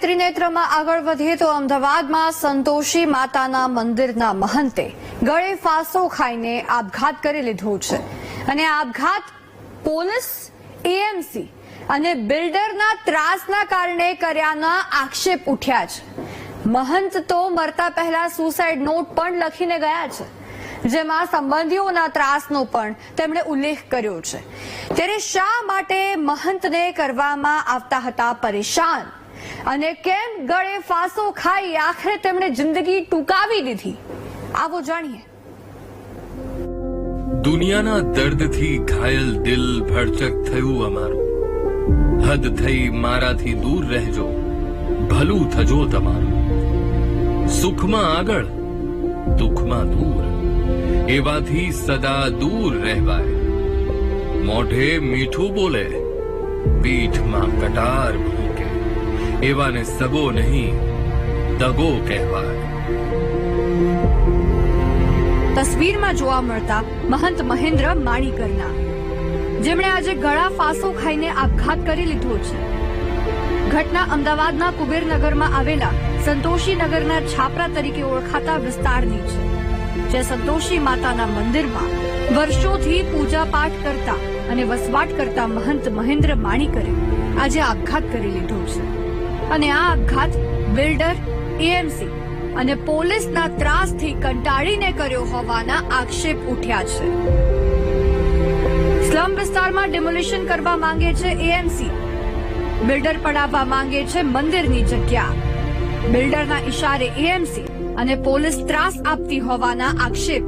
ત્રિનેત્રમાં આગળ વધીએ તો અમદાવાદમાં સંતોષી માતાના મંદિરના મહંતે ગળે ફાંસો ખાઈને આપઘાત કરી લીધો છે. અને આપઘાત પોલીસ એએમસી અને બિલ્ડરના ત્રાસના કારણે કર્યાના આક્ષેપ ઉઠ્યા છે. મહંત તો મરતા પહેલા સુસાઇડ નોટ પણ લખીને ગયા છે. જેમાં સંબંધીઓના ત્રાસનો પણ તેમણે ઉલ્લેખ કર્યો છે. ત્યારે શા માટે મહંતને કરવામાં આવતા હતા પરેશાન? અને કેમ ગળે ફાંસો ખાઈ આખરે તેમણે જિંદગી ટૂંકાવી દીધી? આવો જાણીએ. દુનિયાના દર્દથી ઘાયલ દિલ ભરચક થયું અમારું. હદ થઈ મારાથી દૂર રહેજો. ભલું થજો તમારું. સુખમાં આગળ, દુઃખમાં દૂર. એવાથી સદા દૂર રહેવાય. મોઢે મીઠું બોલે, પીઠમાં કટાર ભૂકે એવાને સગો નહીં, દગો કહેવાય. તસવીરમાં જોવા મળતા મહંત મહેન્દ્ર માણીકરના. જેમણે આજે ગળા ફાંસો ખાઈને આપઘાત કરી લીધો છે. ઘટના અમદાવાદના કુબેરનગરમાં આવેલા સંતોષીનગરના છાપરા તરીકે ઓળખાતા વિસ્તારની છે, જે સંતોષી માતાના મંદિરમાં વર્ષોથી પૂજા પાઠ કરતા અને વસવાટ કરતા મહંત મહેન્દ્ર માણીકરે આજે આપઘાત કરી લીધો છે. અને આ આપઘાત બિલ્ડર એએમસી અને પોલીસના ત્રાસથી કંટાળીને કર્યો હોવાના આક્ષેપ ઉઠ્યા છે. સ્લમ વિસ્તારમાં ડિમોલિશન કરવા માંગે છે એએમસી બિલ્ડર પડાવવા માંગે છે મંદિરની જગ્યા. બિલ્ડરના ઇશારે એએમસી અને પોલીસ ત્રાસ આપતી હોવાના આક્ષેપ.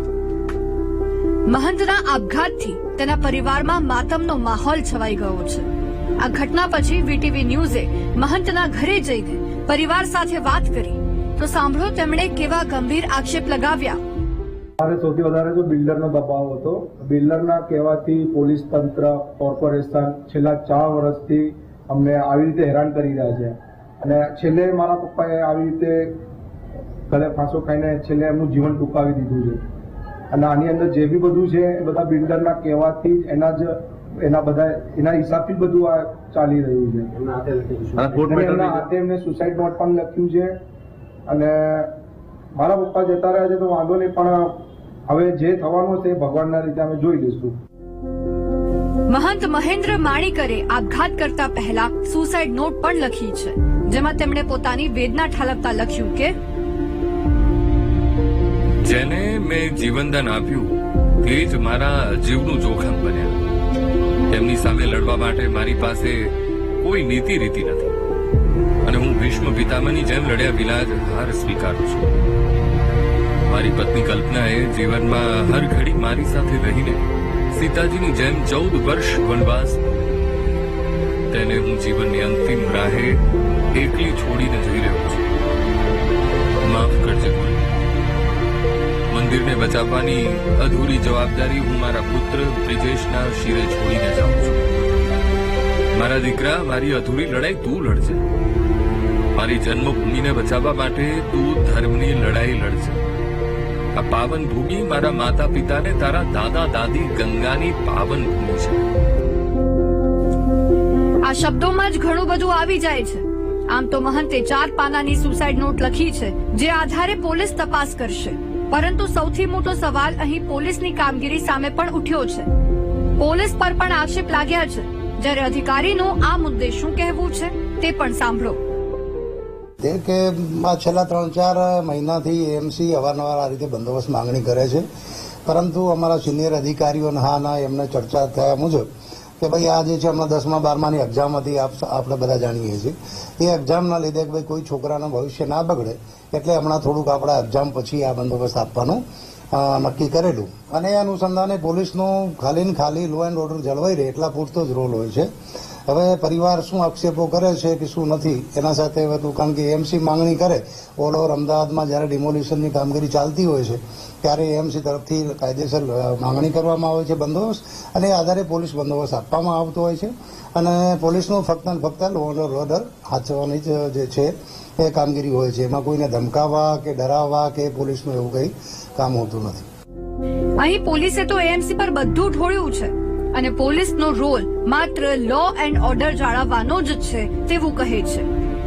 મહંતના આપઘાતથી તેના પરિવારમાં માતમનો માહોલ છવાઈ ગયો છે. આ ઘટના પછી વીટીવી ન્યૂઝે મહંતના ઘરે જઈને પરિવાર સાથે વાત કરી. તો સાંભળો તેમણે કેવા ગંભીર આક્ષેપ લગાવ્યા. મારે સૌથી વધારે જો બિલ્ડરનો દબાવ હતો. બિલ્ડરના કહેવાથી પોલીસ તંત્ર, કોર્પોરેશન છેલ્લા ચાર વર્ષથી અમને આવી રીતે હેરાન કરી રહ્યા છે. અને છેલ્લે મારા પપ્પાએ આવી રીતે ગળે ફાંસો ખાઈને છેલ્લે એમનું જીવન ટૂંકાવી દીધું છે. અને આની અંદર જે બી બધું છે, એ બધા બિલ્ડરના કહેવાથી એના જ એના બધા એના હિસાબથી બધું આ ચાલી રહ્યું છે. એમના હાથે એમને સુસાઇડ નોટ પણ લખ્યું છે. અને મારા પપ્પા જતા રહ્યા છે તો વાંધો નહીં પણ હવે જે થવાનું છે ભગવાનના રીતે અમે જોઈ લઈશું. મહંત મહેન્દ્ર માણીકરે આપઘાત કરતા પહેલા સુસાઇડ નોટ પણ લખી છે. જેમાં તેમણે પોતાની વેદના ઠાલવતા લખ્યું કે જેને મેં જીવનદાન આપ્યું તે જ મારા જીવનું જોખમ બન્યા. તેમની સામે લડવા માટે મારી પાસે કોઈ નીતિ રીતિ નથી. અને હું ભીષ્મ પિતામાની જેમ લડ્યા વિના જ હાર સ્વીકારું છું. મારી પત્ની કલ્પનાએ જીવનમાં હર ઘડી મારી સાથે રહીને સીતાજીની જેમ ચૌદ વર્ષ વનવાસ તેને હું જીવનની અંતિમ રાહે એકલી છોડીને જઈ મંદિરને આપવાની અધૂરી જવાબદારી હું મારા પુત્ર બ્રિજેશના શિરે છોડીને જાઉં છું. મારા દીકરા, મારી અધૂરી લડાઈ તું લડજે. મારી જન્મભૂમિને બચાવવા માટે તું ધર્મની લડાઈ લડજે. આ પાવન ભૂમિ મારા માતા પિતાને તારા દાદા, દાદી ગંગાની પાવન ભૂમિ છે. આ શબ્દોમાં જ ઘણું બધું આવી જાય છે. આમ તો મહંતે ચાર પાનાની સુસાઇડ નોટ લખી છે, જે આધારે પોલીસ તપાસ કરશે. પરંતુ સૌથી મોટો સવાલ અહીં પોલીસની કામગીરી સામે પણ ઉઠ્યો છે. પોલીસ પર પણ આક્ષેપ લાગ્યા છે. જ્યારે અધિકારીનું આ મુદ્દે શું કહેવું છે તે પણ સાંભળો. તે કે છેલ્લા ત્રણ ચાર મહિનાથી એમસી અવારનવાર આ રીતે બંદોબસ્ત માંગણી કરે છે. પરંતુ અમારા સિનિયર અધિકારીઓના હા ના એમને ચર્ચા થયા મુજબ કે ભાઈ આ જે છે હમણાં દસમા બારમાની એક્ઝામ હતી આપણે બધા જાણીએ છીએ. એ એક્ઝામના લીધે ભાઈ કોઈ છોકરાનું ભવિષ્ય ના બગડે, એટલે હમણાં થોડુંક આપણા એક્ઝામ પછી આ બંદોબસ્ત આપવાનું નક્કી કરેલું. અને એ અનુસંધાને પોલીસનો ખાલી ને ખાલી લો એન્ડ ઓર્ડર જળવાઈ રહે, એટલા પૂરતો જ રોલ હોય છે. હવે પરિવાર શું આક્ષેપો કરે છે કે શું નથી? એના સાથે વધુ કારણ કે એમસી માંગણી કરે, ઓલ ઓવર અમદાવાદમાં જ્યારે ડિમોલ્યુશનની કામગીરી ચાલતી હોય છે, ત્યારે એમસી તરફથી કાયદેસર માંગણી કરવામાં આવે છે બંદોબસ્ત અને એ આધારે પોલીસ બંદોબસ્ત આપવામાં આવતો હોય છે. અને પોલીસનું ફક્ત ફક્ત લો એન્ડ ઓર્ડર હાથવાની જ જે છે, એ કામગીરી હોય છે. એમાં કોઈને ધમકાવવા કે ડરાવવા કે પોલીસનું એવું કંઈ કામ હોતું નથી. અહીં પોલીસે તો એએમસી પર બધું ઢોળ્યું છે. અને પોલીસનો રોલ માત્ર લો એન્ડ ઓર્ડર જાળવવાનો જ છે તેવું કહે છે.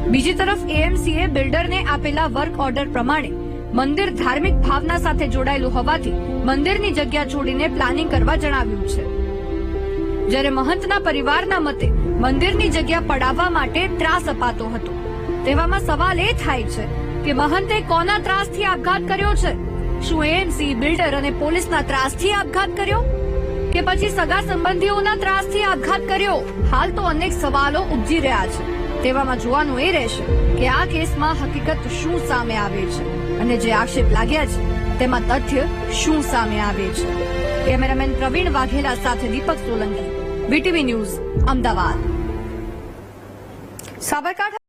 બીજી તરફ એએમસીએ બિલ્ડરને આપેલા વર્ક ઓર્ડર પ્રમાણે મંદિર ધાર્મિક ભાવના સાથે જોડાયેલું હોવાથી મંદિરની જગ્યા છોડીને પ્લાનિંગ કરવા જણાવ્યું છે. જ્યારે મહંતના પરિવારના મતે મંદિરની જગ્યા પડાવવા માટે ત્રાસ અપાતો હતો. તેવામાં સવાલ એ થાય છે કે મહંતે કોના ત્રાસથી આપઘાત કર્યો છે? શું એએમસી બિલ્ડર અને પોલીસના ત્રાસથી આપઘાત કર્યો? કે પછી સગા સંબંધીઓના ત્રાસથી આપઘાત કર્યો? હાલ તો અનેક સવાલો ઉપજી રહ્યા છે. તેવામાં જોવાનું એ રહેશે કે આ કેસમાં હકીકત શું સામે આવે છે અને જે આક્ષેપ લાગ્યા છે, તેમાં તથ્ય શું સામે આવે છે. કેમેરામેન પ્રવીણ વાઘેલા સાથે દીપક સોલંકી બીટીવી ન્યૂઝ, અમદાવાદ. સાબરકાંઠા